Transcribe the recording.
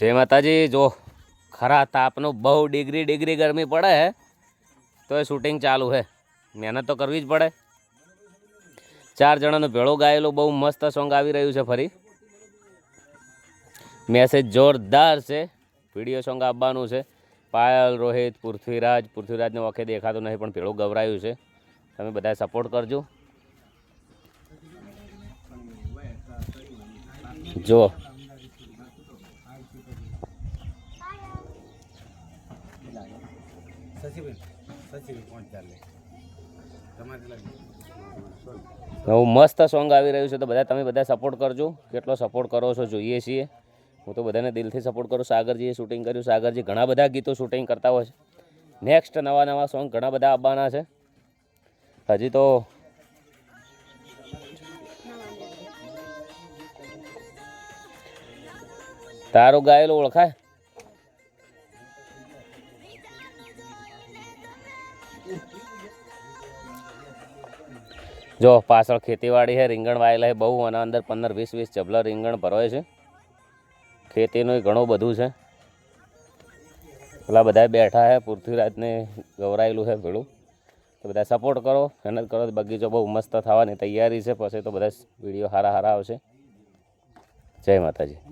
જય માતાજી. જો ખરા તાપનું બહુ ડિગ્રી ડિગ્રી ગરમી પડે હે તો એ શૂટિંગ ચાલુ હે. મહેનત તો કરવી જ પડે. ચાર જણાનું ભેળો ગાયેલું બહુ મસ્ત સોંગ આવી રહ્યું છે ફરી. મેસેજ જોરદાર છે. વીડિયો સોંગ આપવાનું છે. પાયલ, રોહિત, પૃથ્વીરાજ, પૃથ્વીરાજને વખતે દેખાતું નહીં, પણ ભેળું ગવરાયું છે. તમે બધા સપોર્ટ કરજો. જો નવું મસ્ત સોંગ આવી રહ્યું છે, તો બધા તમે બધા સપોર્ટ કરજો. કેટલો સપોર્ટ કરો છો જોઈએ છીએ. હું તો બધાને દિલથી સપોર્ટ કરું. સાગરજીએ શૂટિંગ કર્યું. સાગરજી ઘણા બધા ગીતો શૂટિંગ કરતા હોય છે. નેક્સ્ટ નવા નવા સોંગ ઘણા બધા આવવાના છે. હજી તો તારું ગાયેલું ઓળખાય? જો, પાછળ ખેતીવાડી છે, રીંગણ વાયેલા છે, બહુ, અને અંદર પંદર, વીસ વીસ ચબલા રીંગણ ભરવાય છે. ખેતીનું ઘણું બધું છે. પેલા બધા બેઠા છે, પૃથ્વીરાજને ગવરાયેલું છે ભેળું. તો બધા સપોર્ટ કરો, મહેનત કરો, બગીચો બહુ મસ્ત થવાની તૈયારી છે, પછી તો બધા વીડિયો સારા સારા આવશે. જય માતાજી.